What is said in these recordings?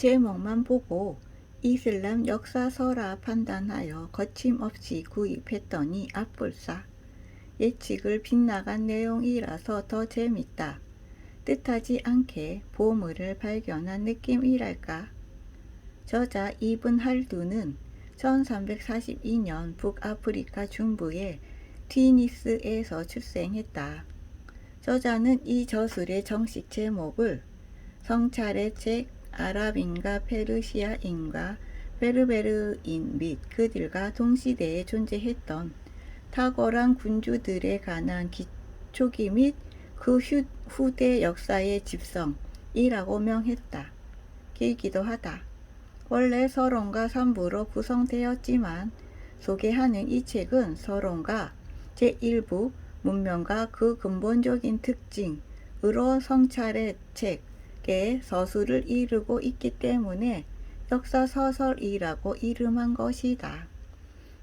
제목만 보고 이슬람 역사서라 판단하여 거침없이 구입했더니 앞불사. 예측을 빗나간 내용이라서 더 재밌다. 뜻하지 않게 보물을 발견한 느낌이랄까. 저자 이븐 할두는 1342년 북아프리카 중부의 튀니스에서 출생했다. 저자는 이 저술의 정식 제목을 성찰의 책 아랍인과 페르시아인과 베르베르인 및 그들과 동시대에 존재했던 탁월한 군주들에 관한 기, 초기 및 그 후대 역사의 집성이라고 명했다. 길기도 하다. 원래 서론과 3부로 구성되었지만 소개하는 이 책은 서론과 제1부 문명과 그 근본적인 특징으로 성찰의 책 의 서술을 이루고 있기 때문에 역사서설이라고 이름한 것이다.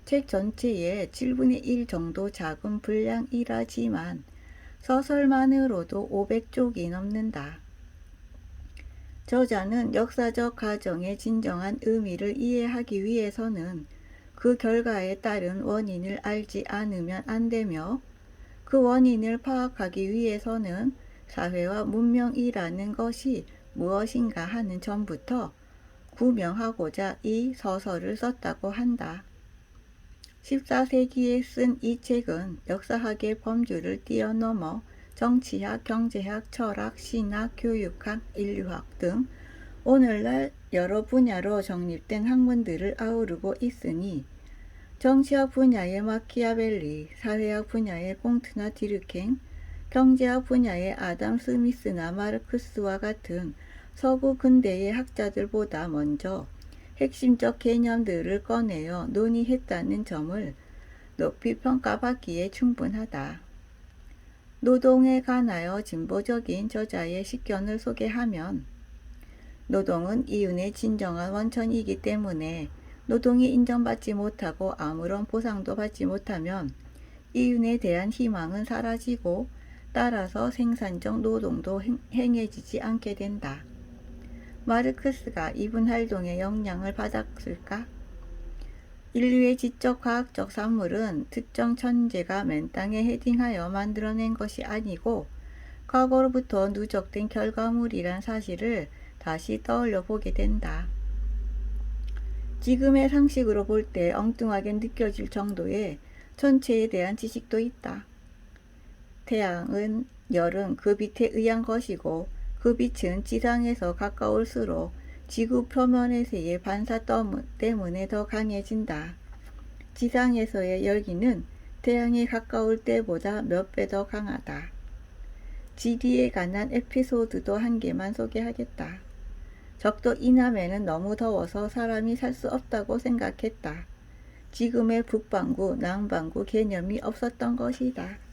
책 전체의 7분의 1 정도 작은 분량이라지만 서설만으로도 500쪽이 넘는다. 저자는 역사적 과정의 진정한 의미를 이해하기 위해서는 그 결과에 따른 원인을 알지 않으면 안 되며 그 원인을 파악하기 위해서는 사회와 문명이라는 것이 무엇인가 하는 점부터 구명하고자 이 서설을 썼다고 한다. 14세기에 쓴 이 책은 역사학의 범주를 뛰어넘어 정치학, 경제학, 철학, 신학, 교육학, 인류학 등 오늘날 여러 분야로 정립된 학문들을 아우르고 있으니 정치학 분야의 마키아벨리, 사회학 분야의 꽁트나 디르캥, 경제학 분야의 아담 스미스나 마르크스와 같은 서구 근대의 학자들보다 먼저 핵심적 개념들을 꺼내어 논의했다는 점을 높이 평가받기에 충분하다. 노동에 관하여 진보적인 저자의 식견을 소개하면 노동은 이윤의 진정한 원천이기 때문에 노동이 인정받지 못하고 아무런 보상도 받지 못하면 이윤에 대한 희망은 사라지고 따라서 생산적 노동도 행해지지 않게 된다. 마르크스가 이분 활동의 영향을 받았을까? 인류의 지적 과학적 산물은 특정 천재가 맨 땅에 헤딩하여 만들어낸 것이 아니고 과거로부터 누적된 결과물이란 사실을 다시 떠올려 보게 된다. 지금의 상식으로 볼 때 엉뚱하게 느껴질 정도의 천체에 대한 지식도 있다. 태양은 열은 그 빛에 의한 것이고 그 빛은 지상에서 가까울수록 지구 표면에서의 반사 때문에 더 강해진다. 지상에서의 열기는 태양에 가까울 때보다 몇 배 더 강하다. 지리에 관한 에피소드도 한 개만 소개하겠다. 적도 이남에는 너무 더워서 사람이 살 수 없다고 생각했다. 지금의 북반구, 남반구 개념이 없었던 것이다.